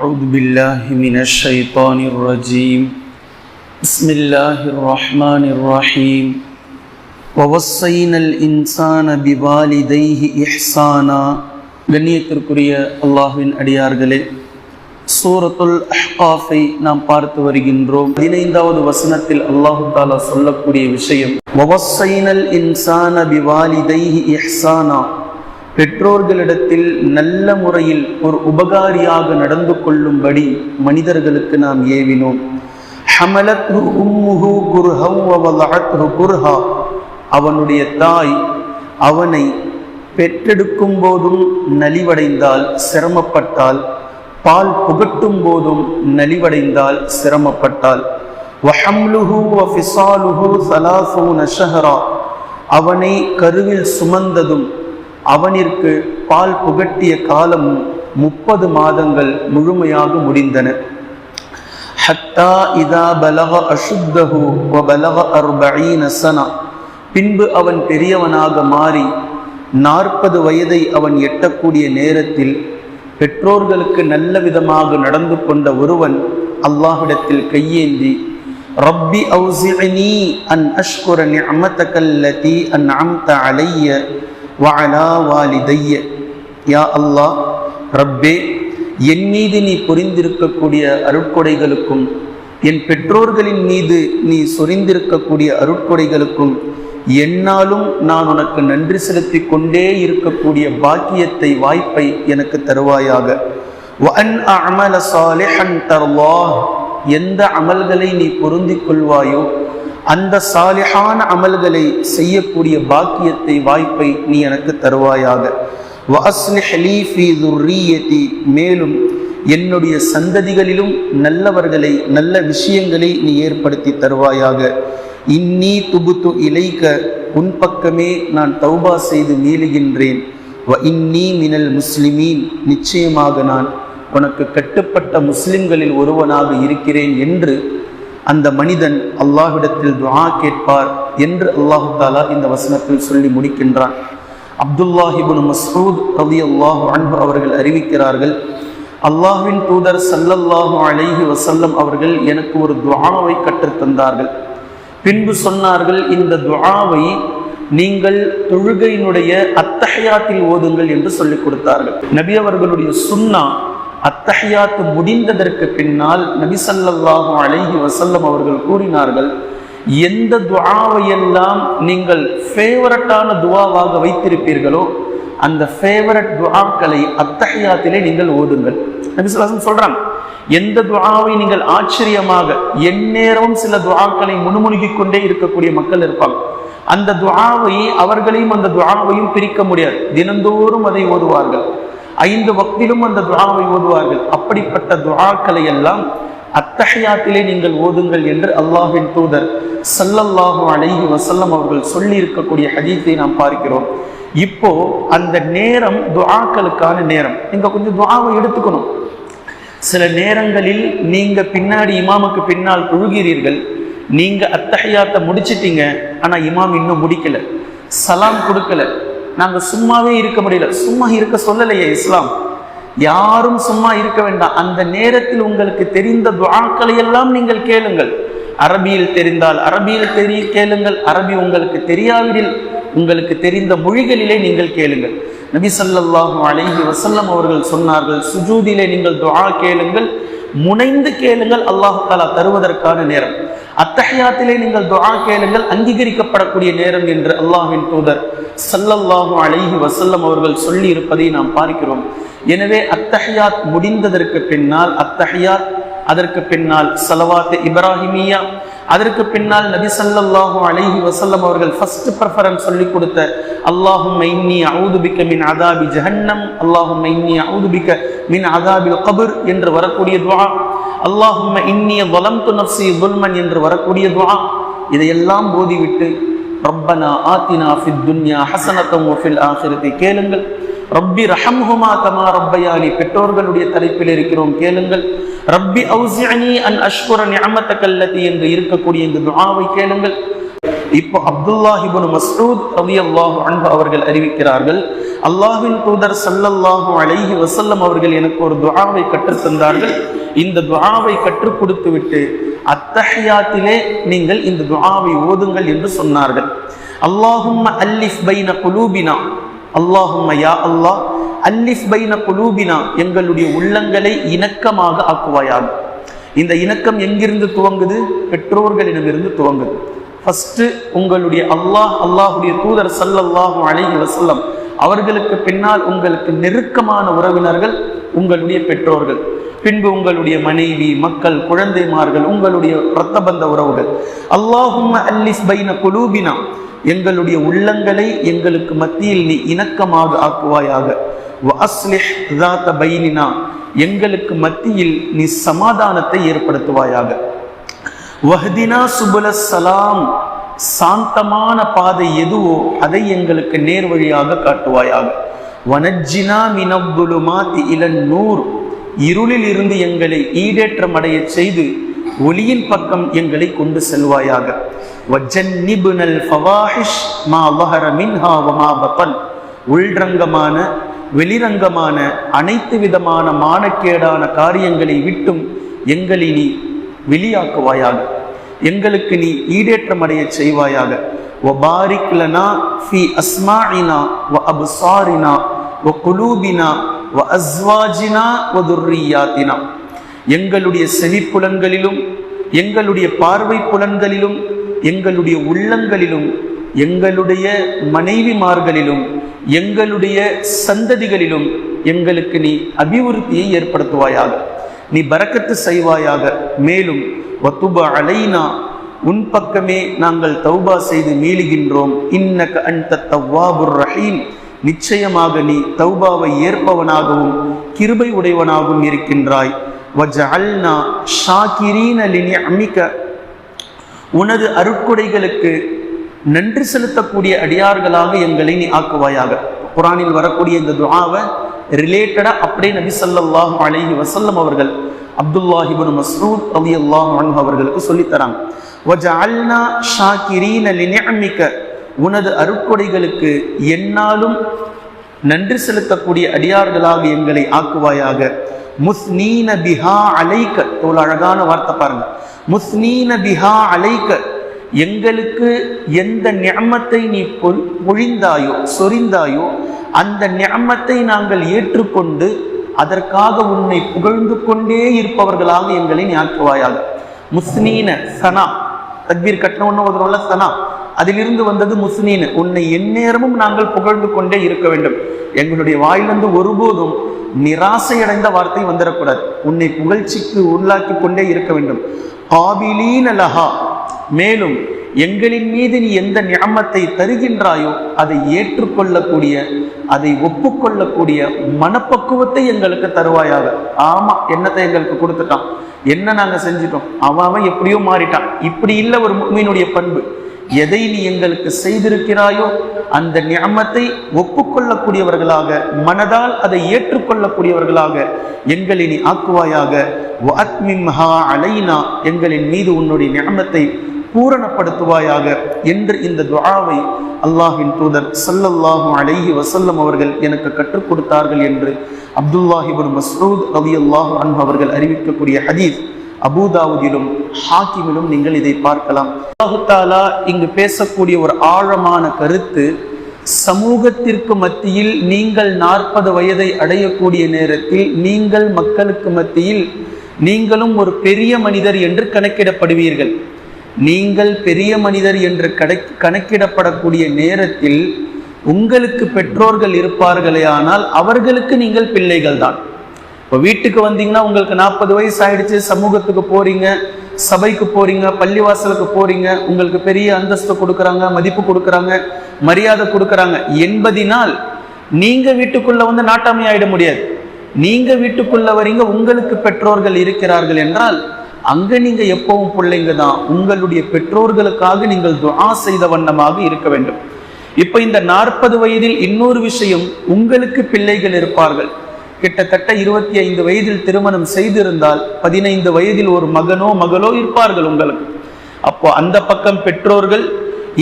أعوذ بالله من الشيطان الرجيم بسم الله الرحمن الرحيم ووصينا الإنسان بوالديه إحسانا கண்ணியத்திற்குரிய அல்லாஹ்வின் அடியார்களே சூரத்துல் அஹ்காஃபை நாம் பார்த்து வருகின்றோம் பதினைந்தாவது வசனத்தில் அல்லாஹு தாலா சொல்லக்கூடிய விஷயம் வவசைனல் இன்சான பிவாலிதைஹி இஹ்சானா பெற்றோர்களிடத்தில் நல்ல முறையில் ஒரு உபகாரியாக நடந்து கொள்ளும்படி மனிதர்களுக்கு நாம் ஏவினோம். உம்முஹு அவனுடைய தாய் அவனை பெற்றெடுக்கும் போதும் நலிவடைந்தால் சிரமப்பட்டால் பால் புகட்டும் போதும் நலிவடைந்தால் சிரமப்பட்டால் வஹம்லுஹு அவனை கருவில் சுமந்ததும் அவனிற்கு பால் புகட்டிய காலமும் முப்பது மாதங்கள் முழுமையாக முடிந்தன. ஹத்தா இதா பலக அசுத்தஹு பலக அர்பஈன சனா. பின்பு அவன் பெரியவனாக மாறி நாற்பது வயதை அவன் எட்டக்கூடிய நேரத்தில் பெற்றோர்களுக்கு நல்ல விதமாக நடந்து கொண்ட ஒருவன் அல்லாஹிடத்தில் கையேந்தி ரப்பி அவுசிஅனி அன் அஷ்குர அந் அம்த அலைய வஅலா வாலிதைய யா அல்லாஹ் ரப்பே என் மீது நீ புரிந்திருக்கக்கூடிய அருட்கொடைகளுக்கும் என் பெற்றோர்களின் மீது நீ சொரிந்திருக்கக்கூடிய அருட்கொடைகளுக்கும் என்னாலும் நான் உனக்கு நன்றி செலுத்தி கொண்டே இருக்கக்கூடிய பாக்கியத்தை வாய்ப்பை எனக்கு தருவாயாக. எந்த அமல்களை நீ பொருந்திக் கொள்வாயோ அந்த சாலிஹான அமல்களை செய்யக்கூடிய பாக்கியத்தை வாய்ப்பை நீ எனக்கு தருவாயாக. மேலும் என்னுடைய சந்ததிகளிலும் நல்லவர்களை நல்ல விஷயங்களை நீ ஏற்படுத்தி தருவாயாக. இன்னி துபுத்து இலைக்க உன் பக்கமே நான் தௌபா செய்து மீளுகின்றேன் வ இன்னி மினல் முஸ்லிமீன் நிச்சயமாக நான் உனக்கு கட்டுப்பட்ட முஸ்லிம்களில் ஒருவனாக இருக்கிறேன் என்று அந்த மனிதன் அல்லாஹ்விடத்தில் துஆ கேட்பார் என்று அல்லாஹு தாலா இந்த வசனத்தில் சொல்லி முடிக்கின்றான். அப்துல்லாஹிபுன் மஸ்ரூத் ரவி அல்லாஹு அன்பு அவர்கள் அறிவிக்கிறார்கள் அல்லாஹ்வின் தூதர் சல்லல்லாஹு அலைஹி வசல்லம் அவர்கள் எனக்கு ஒரு துவாவை கற்றுத்தந்தார்கள் பின்பு சொன்னார்கள் இந்த துவாவை நீங்கள் தொழுகையினுடைய அத்தகையாத்தில் ஓதுங்கள் என்று சொல்லிக் கொடுத்தார்கள். நபி அவர்களுடைய சுன்னா அத்தஹியாத்து முடிந்ததற்கு பின்னால் நபிசல்லாஹும் அழகி வசல்லம் அவர்கள் கூறினார்கள் எந்த துவாவையெல்லாம் நீங்கள் ஃபேவரட்டான துவாவாக வைத்திருப்பீர்களோ அந்த ஃபேவரட் துவாக்களை அத்தஹியாத்திலே நீங்கள் ஓதுங்கள் நபி சொல்றாங்க எந்த துவாவை நீங்கள் ஆச்சரியமாக எந்நேரமும் சில துவாக்களை முணுமுணுகிக் கொண்டே இருக்கக்கூடிய மக்கள் இருப்பாங்க. அந்த துவாவை அவர்களையும் அந்த துவாவையும் பிரிக்க முடியாது. தினந்தோறும் அதை ஓதுவார்கள். ஐந்து வக்திலும் அந்த துவாவை ஓதுவார்கள். அப்படிப்பட்ட துவாக்களை எல்லாம் அத்தகையாத்திலே நீங்கள் ஓதுங்கள் என்று அல்லாஹின் தூதர் சல்லல்லாஹு அலைஹி வசல்லம் அவர்கள் சொல்லி இருக்கக்கூடிய ஹதீத்தை நாம் பார்க்கிறோம். இப்போ அந்த நேரம் துவாக்களுக்கான நேரம். நீங்க கொஞ்சம் துவாவை எடுத்துக்கணும். சில நேரங்களில் நீங்க பின்னாடி இமாமுக்கு பின்னால் தொழுகிறீர்கள் நீங்க அத்தகையாத்தை முடிச்சிட்டீங்க. ஆனா இமாம் இன்னும் முடிக்கல. சலாம் கொடுக்கல. நாங்கள் சும்மாவே இருக்க முடியல. சும்மா இருக்க சொல்லலையே இஸ்லாம். யாரும் சும்மா இருக்க வேண்டாம். அந்த நேரத்தில் உங்களுக்கு தெரிந்த துவாக்களை எல்லாம் நீங்கள் கேளுங்கள். அரபியில் தெரிந்தால் அரபியில் தெரிய கேளுங்கள். அரபி உங்களுக்கு தெரியாவிடில் உங்களுக்கு தெரிந்த மொழிகளிலே நீங்கள் கேளுங்கள். நபி சல்லாஹூ அலைஹி வசல்லம் அவர்கள் சொன்னார்கள் சுஜூதிலே நீங்கள் துவா கேளுங்கள். முனைந்து கேளுங்கள். அல்லாஹு தாலா தருவதற்கான நேரம். அத்தகையாத்திலே நீங்கள் துவா கேளுங்கள். அங்கீகரிக்கப்படக்கூடிய நேரம் என்று அல்லாஹின் தூதர் சல்லல்லாஹு அலைஹி வசல்லம் அவர்கள் சொல்லி இருப்பதை நாம் பார்க்கிறோம். எனவே அத்தஹியாத் முடிந்ததற்கு பின்னால் அத்தஹியாத் அதற்கு பின்னால் சலவாத் இப்ராஹிமியா அதற்கு பின்னால் நபி சல்லல்லாஹு அலைஹி வசல்லம் அவர்கள் ஃபர்ஸ்ட் ப்ரிஃபரன்ஸ் சொல்லி கொடுத்த அல்லாஹும் மைன்னி அவுதுபிக்க மின் அதாபி ஜஹன்னம் அல்லாஹும் மைன்னி அவுதுபிக்க மின் அதாபில் கபுர் என்று வரக்கூடிய துவா அல்லாஹும் இன்னிய வலம் நப்சி துல்மன் என்று வரக்கூடிய துவா இதையெல்லாம் போதிவிட்டு ரப்பனா ஆத்தினா ஃபித் துன்யா ஹசனத்தம் ஃபில் ஆசிரத்தை கேளுங்கள். ரப்பி ரஹம்ஹுமா கமா ரப்பயானி. பெற்றோர்களுடைய தலைப்பில் இருக்கிறோம். கேளுங்கள். ரப்பி அவுசிஅனி அன் அஷ்குர நியமத்த கல்லதி என்று இருக்கக்கூடிய இந்த துஆவை கேளுங்கள். இப்போ அப்துல்லாஹிபுன் மஸ்ரூத் ரலியல்லாஹு அன்பு அவர்கள் அறிவிக்கிறார்கள் அல்லாஹின் தூதர் சல்லல்லாஹு அலைஹி வசல்லம் அவர்கள் எனக்கு ஒரு துஆவை கற்றுத் தந்தார்கள். இந்த துஆவை கற்றுக் கொடுத்து விட்டு அத்தஹியாத்திலே நீங்கள் இந்த துஆவை ஓதுங்கள் என்று சொன்னார்கள். அல்லாஹும்ம அல்லிஃப் பைன குலூபினா. அல்லாஹும்ம யா அல்லாஹ் அல்லிஃப் பைன குலூபினா. எங்களுடைய உள்ளங்களை இணக்கமாக ஆக்குவாயாக. இந்த இணக்கம் எங்கிருந்து துவங்குது? பெற்றோர்களிடமிருந்து துவங்குது. ஃபஸ்ட்டு உங்களுடைய அல்லாஹ் அல்லாஹுடைய தூதர் சல்லல்லாஹும் அலைஹி வசல்லம் அவர்களுக்கு பின்னால் உங்களுக்கு நெருக்கமான உறவினர்கள் உங்களுடைய பெற்றோர்கள். பின்பு உங்களுடைய மனைவி மக்கள் குழந்தைமார்கள் உங்களுடைய இரத்த உறவுகள். அல்லாஹும் அல்லிஸ் பைன குலூபினா. எங்களுடைய உள்ளங்களை எங்களுக்கு மத்தியில் நீ இணக்கமாக ஆக்குவாயாக. பைனினா. எங்களுக்கு மத்தியில் நீ சமாதானத்தை ஏற்படுத்துவாயாக. வஹ்தினா சுபுல சலாம். சாந்தமான பாதை எதுவோ அதை எங்களுக்கு நேர்வழியாக காட்டுவாயாக. வனஜினா மினப்புலுமாத்தி இளன் நூறு இருளில் இருந்து எங்களை ஈடேற்றம் அடைய செய்து ஒளியின் பக்கம் எங்களை கொண்டு செல்வாயாக. வஜன்னிபுனல் ஃபவாஹிஷ் மா வஹர மின்ஹா வமா பத்தன் உள்ரங்கமான வெளிரங்கமான அனைத்து விதமான மானக்கேடான காரியங்களை விட்டும் எங்களை நீ வெளியாக்குவாயாக. எங்களுக்கு நீ ஈடேற்றம் அடைய செய்வாயாக. ஒபாரிக்லனா ஃபி அஸ்மாயினா வ அபுசாரினா வ குலூபினா வ அஸ்வாஜினா வ துர்ரியாத்தினா. எங்களுடைய செவிப்புலன்களிலும் எங்களுடைய பார்வை புலன்களிலும் எங்களுடைய உள்ளங்களிலும் எங்களுடைய மனைவிமார்களிலும் எங்களுடைய சந்ததிகளிலும் எங்களுக்கு நீ அபிவிருத்தியை ஏற்படுத்துவாயாக. நீ பறக்கத்து செய்வாயாக. மேலும் வத்துப அலைனா உன் பக்கமே நாங்கள் தௌபா செய்து மீளுகின்றோம். இன்னக அன்த தவ்வாபுர் ரஹீம். நிச்சயமாக நீ தௌபாவை ஏற்பவனாகவும் கிருபை உடையவனாகவும் இருக்கின்றாய். வஜஅல்னா ஷாக்கிரீன லினிஅமிக உனது அருட்கொடைகளுக்கு நன்றி செலுத்தக்கூடிய அடியார்களாக எங்களை நீ ஆக்குவாயாக. குரானில் வரக்கூடிய இந்த துவாவை ரிலேட்டடா அப்படியே நபி ஸல்லல்லாஹு அலைஹி வசல்லம் அவர்கள் அப்துல்லாஹிபின் மஸ்ரூத் அலி அன்ஹு அவர்களுக்கு சொல்லித்தராங்க உனது அருட்கொடைகளுக்கு என்னாலும் நன்றி செலுத்தக்கூடிய அடியார்களாக எங்களை ஆக்குவாயாக. முஸ்னீன பிஹா அலைக்க ஒரு அழகான வார்த்தை பாருங்க. முஸ்னீன பிஹா அலைக்க எங்களுக்கு எந்த ஞாமத்தை நீ பொழிந்தாயோ சொரிந்தாயோ அந்த ஞாமத்தை நாங்கள் ஏற்றுக்கொண்டு அதற்காக உன்னை புகழ்ந்து கொண்டே இருப்பவர்களாக எங்களை நீ ஆக்குவாயாக. முஸ்னீன சனா தக்பீர் கட்டின ஒன்று ஒரு சனா அதிலிருந்து வந்தது முஸ்னீன் உன்னை எந்நேரமும் நாங்கள் புகழ்ந்து கொண்டே இருக்க வேண்டும். எங்களுடைய வாயிலிருந்து ஒருபோதும் நிராசையடைந்த வார்த்தை வந்துடக்கூடாது. உன்னை புகழ்ச்சிக்கு உள்ளாக்கி கொண்டே இருக்க வேண்டும். காபிலீன் லஹா. மேலும் எங்களின் மீது நீ எந்த ஞாமத்தை தருகின்றாயோ அதை ஏற்றுக்கொள்ளக்கூடிய அதை ஒப்புக்கொள்ளக்கூடிய மனப்பக்குவத்தை எங்களுக்கு தருவாயாக. ஆமா என்னத்தை எங்களுக்கு கொடுத்துட்டான்? என்ன நாங்க செஞ்சிட்டோம்? அவன் அவன் எப்படியோ மாறிட்டான். இப்படி இல்லை ஒரு மீனுடைய பண்பு. எதை நீ எங்களுக்கு செய்திருக்கிறாயோ அந்த ஞாமத்தை ஒப்புக்கொள்ளக்கூடியவர்களாக மனதால் அதை ஏற்றுக்கொள்ளக்கூடியவர்களாக எங்களை நீ ஆக்குவாயாக. வஅத்மிம்ஹா அலைனா எங்களின் மீது உன்னுடைய ஞாமத்தை பூரணப்படுத்துவாயாக என்று இந்த துவாவை அல்லாஹின் தூதர் சல்லல்லாஹும் அலைஹி வசல்லம் அவர்கள் எனக்கு கற்றுக் கொடுத்தார்கள் என்று அப்துல்லாஹிபின் மஸ்ரூத் ரலியல்லாஹு அன்பு அவர்கள் அறிவிக்கக்கூடிய ஹதீஸ். அபுதாவுதிலும் ஹாக்கிமிலும் நீங்கள் இதை பார்க்கலாம். அல்லாஹாலா இங்கு பேசக்கூடிய ஒரு ஆழமான கருத்து சமூகத்திற்கு மத்தியில் நீங்கள் நாற்பது வயதை அடையக்கூடிய நேரத்தில் நீங்கள் மக்களுக்கு மத்தியில் நீங்களும் ஒரு பெரிய மனிதர் என்று கணக்கிடப்படுவீர்கள். நீங்கள் பெரிய மனிதர் என்று கணக்கிடப்படக்கூடிய நேரத்தில் உங்களுக்கு பெற்றோர்கள் இருப்பார்களே ஆனால் அவர்களுக்கு நீங்கள் பிள்ளைகள் தான் இப்போ வீட்டுக்கு வந்தீங்கன்னா உங்களுக்கு நாற்பது வயசு ஆயிடுச்சு சமூகத்துக்கு போறீங்க சபைக்கு போறீங்க பள்ளிவாசலுக்கு போறீங்க உங்களுக்கு பெரிய அந்தஸ்து கொடுக்குறாங்க மதிப்பு கொடுக்குறாங்க மரியாதை கொடுக்குறாங்க. என்பதினால் நீங்க வீட்டுக்குள்ள வந்து நாட்டாமை ஆயிட முடியாது. நீங்க வீட்டுக்குள்ள வரீங்க உங்களுக்கு பெற்றோர்கள் இருக்கிறார்கள் என்றால் அங்க நீங்க எப்பவும் பிள்ளைங்க தான். உங்களுடைய பெற்றோர்களுக்காக நீங்கள் துவா செய்த வண்ணமாக இருக்க வேண்டும். இப்ப இந்த நாற்பது வயதில் இன்னொரு விஷயம் உங்களுக்கு பிள்ளைகள் இருப்பார்கள். கிட்டத்தட்ட இருபத்தி ஐந்து வயதில் திருமணம் செய்திருந்தால் பதினைந்து வயதில் ஒரு மகனோ மகளோ இருப்பார்கள் உங்களுக்கு. அப்போ அந்த பக்கம் பெற்றோர்கள்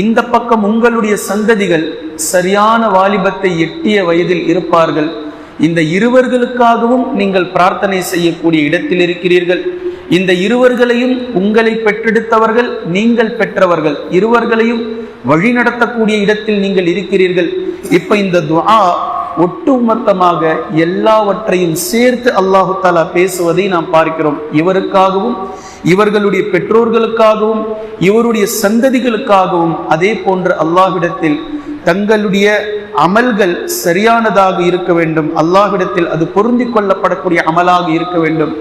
இந்த பக்கம் உங்களுடைய சந்ததிகள் சரியான வாலிபத்தை எட்டிய வயதில் இருப்பார்கள். இந்த இருவர்களுக்காகவும் நீங்கள் பிரார்த்தனை செய்யக்கூடிய இடத்தில் இருக்கிறீர்கள். இந்த இருவர்களையும் உங்களை பெற்றெடுத்தவர்கள் நீங்கள் பெற்றவர்கள். இருவர்களையும் வழி நடத்தக்கூடிய இடத்தில் நீங்கள் இருக்கிறீர்கள். இப்ப இந்த துவா ஒட்டுமொத்தமாக எல்லாவற்றையும் சேர்த்து அல்லாஹு தாலா பேசுவதை நாம் பார்க்கிறோம். இவருக்காகவும் இவர்களுடைய பெற்றோர்களுக்காகவும் இவருடைய சந்ததிகளுக்காகவும் அதே போன்ற அல்லாஹ்விடத்தில் தங்களுடைய அமல்கள் சரியானதாக இருக்க வேண்டும். அல்லாஹ்விடத்தில் அது பொருந்தி கொள்ளப்படக்கூடிய அமலாக இருக்க வேண்டும்.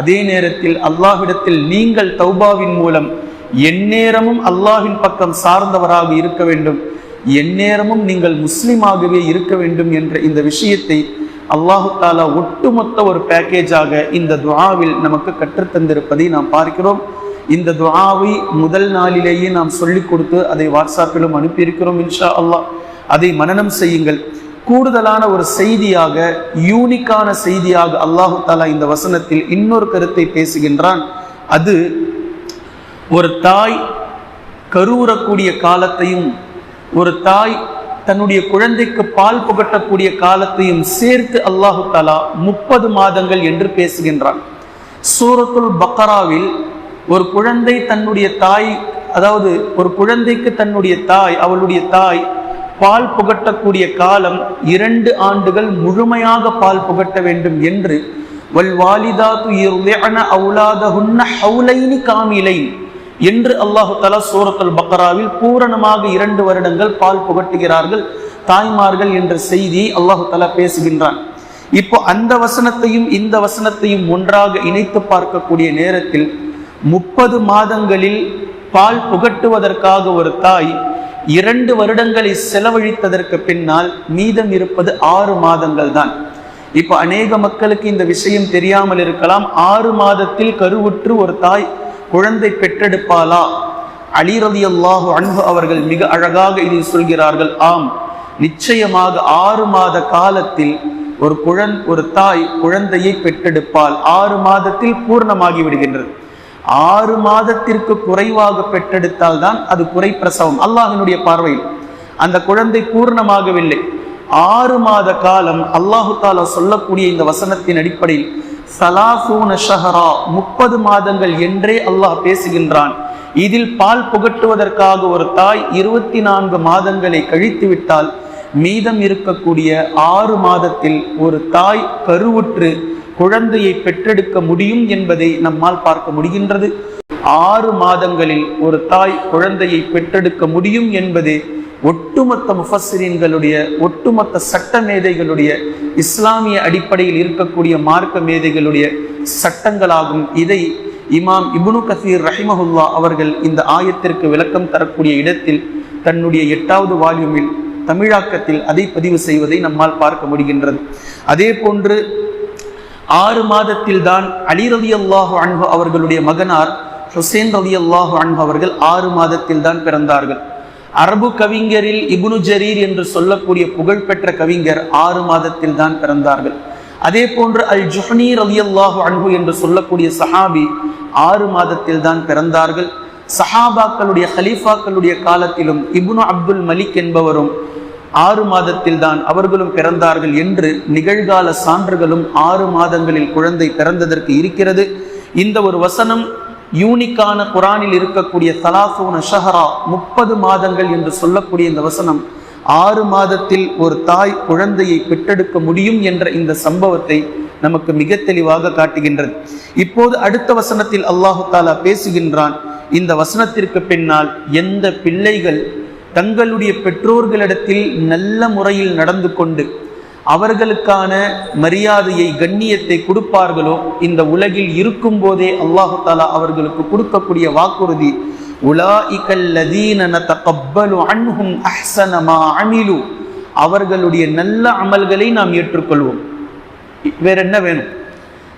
அதே நேரத்தில் அல்லாஹ்விடத்தில் நீங்கள் தௌபாவின் மூலம் எந்நேரமும் அல்லாஹின் பக்கம் சார்ந்தவராக இருக்க வேண்டும். எந்நேரமும் நீங்கள் முஸ்லீமாகவே இருக்க வேண்டும் என்ற இந்த விஷயத்தை அல்லாஹு தாலா ஒட்டுமொத்த ஒரு பேக்கேஜாக இந்த துவாவில் நமக்கு கற்றுத்தந்திருப்பதை நாம் பார்க்கிறோம். இந்த துவாவை முதல் நாளிலேயே நாம் சொல்லிக் கொடுத்து அதை வாட்ஸ்அப்பிலும் அனுப்பியிருக்கிறோம் இன்ஷா அல்லாஹ். அதை மனனம் செய்யுங்கள். கூடுதலான ஒரு செய்தியாக யூனிக்கான செய்தியாக அல்லாஹு தாலா இந்த வசனத்தில் இன்னொரு கருத்தை பேசுகின்றான். அது ஒரு தாய் கருவுறக்கூடிய காலத்தையும் ஒரு தாய் தன்னுடைய குழந்தைக்கு பால் புகட்டக்கூடிய காலத்தையும் சேர்த்து அல்லாஹு தாலா முப்பது மாதங்கள் என்று பேசுகின்றான். சூரத்துல் பக்கராவில் ஒரு குழந்தை தன்னுடைய தாய் அதாவது ஒரு குழந்தைக்கு தன்னுடைய தாய் அவளுடைய தாய் பால் புகட்டக்கூடிய காலம் இரண்டு ஆண்டுகள் முழுமையாக பால் புகட்ட வேண்டும் என்று வல் வாலிதாத்து அவுலாத அவுலாதஹுன்ன ஹவுலைனி காமிலைன் என்று அல்லாஹு தலா சூரத்துல் பக்கராவில் பூரணமாக இரண்டு வருடங்கள் பால் புகட்டுகிறார்கள் தாய்மார்கள் என்ற செய்தியை அல்லாஹு தலா பேசுகின்றான். இப்போ அந்த வசனத்தையும் இந்த வசனத்தையும் ஒன்றாக இணைத்து பார்க்கக்கூடிய நேரத்தில் முப்பது மாதங்களில் பால் புகட்டுவதற்காக ஒரு தாய் இரண்டு வருடங்களை செலவழித்ததற்கு பின்னால் மீதம் இருப்பது ஆறு மாதங்கள் தான். இப்போ அநேக மக்களுக்கு இந்த விஷயம் தெரியாமல் இருக்கலாம். ஆறு மாதத்தில் கருவுற்று ஒரு தாய் குழந்தை பெற்றெடுப்பாளா? அலி அல்லாஹு அன்பு அவர்கள் மிக அழகாக இதில் சொல்கிறார்கள் ஆம் நிச்சயமாக ஆறு மாத காலத்தில் ஒரு குழந் ஒரு தாய் குழந்தையை பெற்றெடுப்பால் ஆறு மாதத்தில் பூர்ணமாகி விடுகின்றது. ஆறு மாதத்திற்கு குறைவாக பெற்றெடுத்தால் தான் அது குறை பிரசவம். அல்லாஹினுடைய பார்வையில் அந்த குழந்தை பூர்ணமாகவில்லை. ஆறு மாத காலம் அல்லாஹு தாலா சொல்லக்கூடிய இந்த வசனத்தின் அடிப்படையில் சலாசூன ஷஹரா முப்பது மாதங்கள் என்றே அல்லாஹ் பேசுகின்றான். இதில் பால் புகட்டுவதற்காக ஒரு தாய் இருபத்தி நான்கு மாதங்களை கழித்து விட்டால் மீதம் இருக்கக்கூடிய ஆறு மாதத்தில் ஒரு தாய் கருவுற்று குழந்தையை பெற்றெடுக்க முடியும் என்பதை நம்மால் பார்க்க முடிகின்றது. ஆறு மாதங்களில் ஒரு தாய் குழந்தையை பெற்றெடுக்க முடியும் என்பது ஒட்டுமொத்த முஃபஸ்ஸிரீன்களுடைய ஒட்டுமொத்த சட்ட மேதைகளுடைய இஸ்லாமிய அடிப்படையில் இருக்கக்கூடிய மார்க்க மேதைகளுடைய சட்டங்களாகும். இதை இமாம் இபுனு கசீர் ரஹிமஹுல்லா அவர்கள் இந்த ஆயத்திற்கு விளக்கம் தரக்கூடிய இடத்தில் தன்னுடைய எட்டாவது வால்யூமில் தமிழாக்கத்தில் அதை பதிவு செய்வதை நம்மால் பார்க்க முடிகின்றது. அதே போன்று ஆறு மாதத்தில் தான் அலி ரவி அல்லாஹு அன்பு அவர்களுடைய மகனார் ஹுசேன் ரவி அல்லாஹு அன்பு அவர்கள் ஆறு மாதத்தில் தான் பிறந்தார்கள். அரபு கவிஞரில் இபுனு ஜரீர் என்று சொல்லக்கூடிய புகழ்பெற்ற கவிஞர் ஆறு மாதத்தில் தான் பிறந்தார்கள். அதே போன்று அல் ஜுஹ்னி ரலி அல்லாஹு அன்பு என்று சொல்லக்கூடிய சஹாபி ஆறு மாதத்தில் தான் பிறந்தார்கள். சஹாபாக்களுடைய ஹலீஃபாக்களுடைய காலத்திலும் இபுனு அப்துல் மலிக் என்பவரும் ஆறு மாதத்தில் தான் அவர்களும் பிறந்தார்கள் என்று நிகழ்கால சான்றுகளும் ஆறு மாதங்களில் குழந்தை பிறந்ததற்கு இருக்கிறது. இந்த ஒரு வசனம் யூனிக்கான குரானில் இருக்கக்கூடிய சலாசூன ஷஹரா முப்பது மாதங்கள் என்று சொல்லக்கூடிய இந்த வசனம் ஆறு மாதத்தில் ஒரு தாய் குழந்தையை பெற்றெடுக்க முடியும் என்ற இந்த சம்பவத்தை நமக்கு மிக தெளிவாக காட்டுகின்றது. இப்போது அடுத்த வசனத்தில் அல்லாஹு தாலா பேசுகின்றான். இந்த வசனத்திற்கு பின்னால் எந்த பிள்ளைகள் தங்களுடைய பெற்றோர்களிடத்தில் நல்ல முறையில் நடந்து கொண்டு அவர்களுக்கான மரியாதையை கண்ணியத்தை கொடுப்பார்களோ இந்த உலகில் இருக்கும் போதே அல்லாஹு தாலா அவர்களுக்கு கொடுக்கக்கூடிய வாக்குறுதி அன்ஹும் அஹ்சன அமிலு. அவர்களுடைய நல்ல அமல்களை நாம் ஏற்றுக்கொள்வோம். வேற என்ன வேணும்?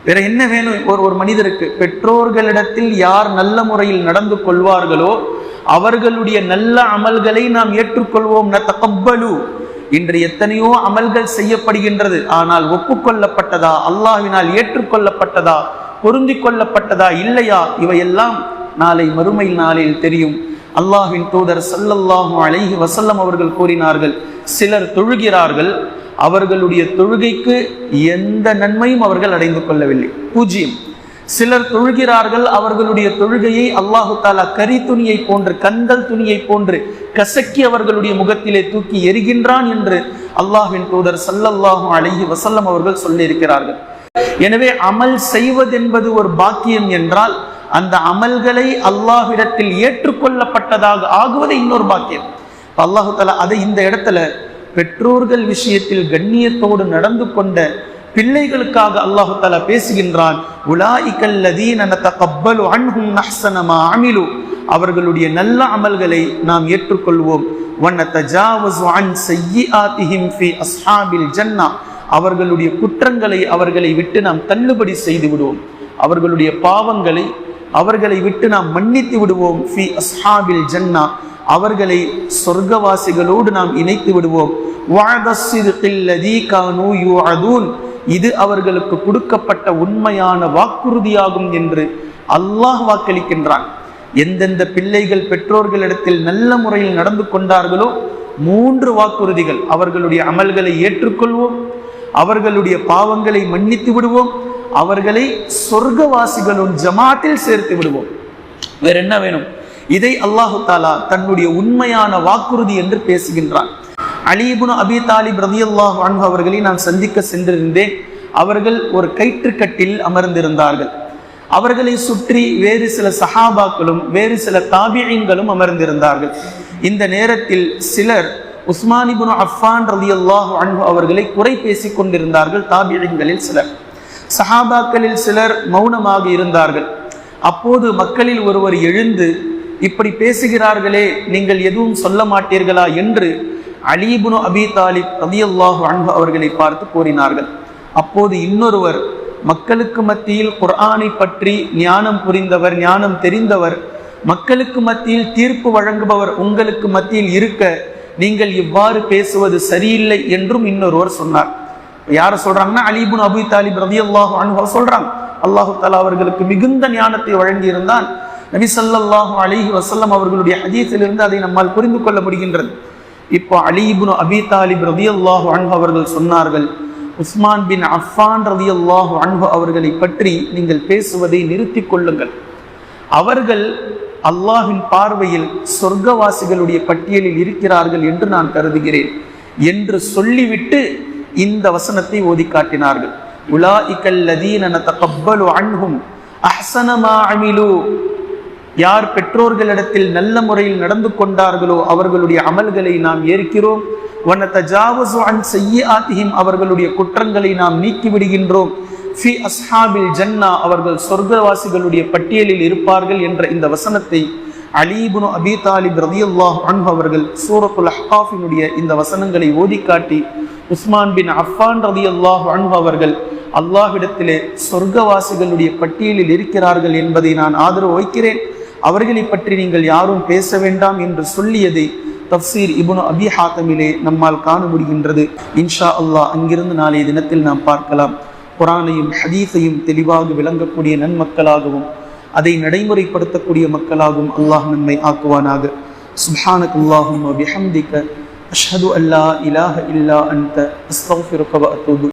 வேற என்ன வேணும்? ஒரு ஒரு மனிதருக்கு பெற்றோர்களிடத்தில் யார் நல்ல முறையில் நடந்து கொள்வார்களோ அவர்களுடைய நல்ல அமல்களை நாம் ஏற்றுக்கொள்வோம். ந தகப்பலு இன்று எத்தனையோ அமல்கள் செய்யப்படுகின்றது. ஆனால் ஒப்புக்கொள்ளப்பட்டதா? அல்லாஹ்வினால் ஏற்றுக்கொள்ளப்பட்டதா? பொருந்தி கொள்ளப்பட்டதா? இல்லையா? இவையெல்லாம் நாளை மறுமை நாளில் தெரியும். அல்லாஹின் தூதர் சல்லல்லாஹு அலைஹி வசல்லம் அவர்கள் கூறினார்கள் சிலர் தொழுகிறார்கள். அவர்களுடைய தொழுகைக்கு எந்த நன்மையும் அவர்கள் அடைந்து கொள்ளவில்லை. பூஜ்ஜியம் சிலர் தொழுகிறார்கள் அவர்களுடைய தொழுகையை அல்லாஹு தாலா கரி துணியை போன்று கந்தல் துணியை போன்று கசக்கி அவர்களுடைய முகத்திலே தூக்கி எரிகின்றான் என்று அல்லாஹின் தூதர் சல்லல்லாஹு அழகி வசல்லம் அவர்கள் சொல்லியிருக்கிறார்கள். எனவே அமல் செய்வதென்பது ஒரு பாக்கியம் என்றால் அந்த அமல்களை அல்லாஹ்விடத்தில் ஏற்றுக்கொள்ளப்பட்டதாக ஆகுவது இன்னொரு பாக்கியம். அல்லாஹு தாலா அதை இந்த இடத்துல பெற்றோர்கள் விஷயத்தில் கண்ணியத்தோடு நடந்து கொண்ட பிள்ளைகளுக்காக அல்லாஹு தாலா பேசுகின்றான் அவர்களுடைய நல்ல அமல்களை நாம் ஏற்றுக்கொள்வோம். அவர்களுடைய குற்றங்களை அவர்களை விட்டு நாம் தள்ளுபடி செய்து விடுவோம். அவர்களுடைய பாவங்களை அவர்களை விட்டு நாம் மன்னித்து விடுவோம். ஃபி அஸ்ஹாபில் ஜன்னா. அவர்களை சொர்க்கவாசிகளோடு நாம் இணைத்து விடுவோம். இது அவர்களுக்கு கொடுக்கப்பட்ட உண்மையான வாக்குறுதியாகும் என்று அல்லாஹ் வாக்களிக்கின்றான். எந்தெந்த பிள்ளைகள் பெற்றோர்களிடத்தில் நல்ல முறையில் நடந்து கொண்டார்களோ மூன்று வாக்குறுதிகள். அவர்களுடைய அமல்களை ஏற்றுக்கொள்வோம். அவர்களுடைய பாவங்களை மன்னித்து விடுவோம். அவர்களை சொர்க்கவாசிகளும் ஜமாத்தில் சேர்த்து விடுவோம். வேற என்ன வேணும்? இதை அல்லாஹு தாலா தன்னுடைய உண்மையான வாக்குறுதி என்று பேசுகின்றான். அலிபுன் அபி தாலிப் ரதி அல்லாஹ் அவர்களை நான் சந்திக்க சென்றிருந்தேன். அவர்கள் ஒரு கயிற்றுக்கட்டில் அமர்ந்திருந்தார்கள். அவர்களை சுற்றி வேறு சில சஹாபாக்களும் வேறு சில தாபியங்களும் அமர்ந்திருந்தார்கள். இந்த நேரத்தில் சிலர் உஸ்மானிபுன் அஃபான் ரதி அல்லாஹ் அன்பு அவர்களை குறை பேசிக் கொண்டிருந்தார்கள் தாபியங்களில் சிலர். சஹாபாக்களில் சிலர் மௌனமாக இருந்தார்கள். அப்போது மக்களில் ஒருவர் எழுந்து இப்படி பேசுகிறார்களே நீங்கள் எதுவும் சொல்ல மாட்டீர்களா? என்று அலீபுனு அபி தாலிப் ரதியல்லாஹு அன்பு அவர்களை பார்த்து கூறினார்கள். அப்போது இன்னொருவர் மக்களுக்கு மத்தியில் குர்ஆனை பற்றி ஞானம் புரிந்தவர் ஞானம் தெரிந்தவர் மக்களுக்கு மத்தியில் தீர்ப்பு வழங்குபவர் உங்களுக்கு மத்தியில் இருக்க நீங்கள் இவ்வாறு பேசுவது சரியில்லை என்றும் இன்னொருவர் சொன்னார். யார சொல்றாங்கன்னா அலிபுன் அபி தாலிப் ரதி அல்லாஹு அனுபவ சொல்றாங்க. அல்லாஹு தாலா அவர்களுக்கு மிகுந்த ஞானத்தை வழங்கியிருந்தான். நபி சல்லாஹூ அலிஹி வசல்லம் அவர்களுடைய ஹதீஸிலிருந்து அதை நம்மால் புரிந்து கொள்ள முடிகின்றது. இப்போ அலிபுன் அபி தாலிப் ரதி அல்லாஹு அன்பு அவர்கள் சொன்னார்கள் உஸ்மான் பின் அஃபான் ரதி அல்லாஹு அன்பு அவர்களை பற்றி நீங்கள் பேசுவதை நிறுத்தி கொள்ளுங்கள். அவர்கள் அல்லாஹின் பார்வையில் சொர்க்கவாசிகளுடைய பட்டியலில் இருக்கிறார்கள் என்று நான் கருதுகிறேன் என்று சொல்லிவிட்டு இந்த வசனத்தை ஓதி காட்டினார்கள். உலா இக்கல்லதீன தகப்பலு அன்ஹும் அஹ்சனமா அமிலு யார் பெற்றோர்களிடத்தில் நல்ல முறையில் நடந்து கொண்டார்களோ அவர்களுடைய அமல்களை நாம் ஏற்கிறோம். அவர்களுடைய குற்றங்களை நாம் நீக்கி விடுகின்றோம். ஃபி அஸ்ஹாபில் ஜன்னா அவர்கள் சொர்க்கவாசிகளுடைய பட்டியலில் இருப்பார்கள் என்ற இந்த வசனத்தை அலீபுனு அபி தாலிப் ரதியுல்லாஹ் அன்பு அவர்கள் சூரத்துல் அஹ்காஃபினுடைய இந்த வசனங்களை ஓதி காட்டி உஸ்மான் பின் அஃபான் ரதி அல்லாஹ் அன்பு அவர்கள் அல்லாஹ்விடத்திலே சொர்க்கவாசிகளுடைய பட்டியலில் இருக்கிறார்கள் என்பதை நான் ஆதரவு வைக்கிறேன். அவர்களை பற்றி நீங்கள் யாரும் பேச வேண்டாம் என்று சொல்லியதை தப்சீர் இபுனு அபி ஹாத்தமிலே நம்மால் காண முடிகின்றது. இன்ஷா அல்லாஹ் அங்கிருந்து நாளைய தினத்தில் நாம் பார்க்கலாம். குரானையும் ஹதீஸையும் தெளிவாக விளங்கக்கூடிய நன்மக்களாகவும் அதை நடைமுறைப்படுத்தக்கூடிய மக்களாகவும் அல்லாஹ் நன்மை ஆக்குவானாக. சுப்ஹானக் அல்லாஹும் பிஹம்திக அஷ்ஹது அல்லா இலாஹ இல்லா அந்த வ அத்தூபு.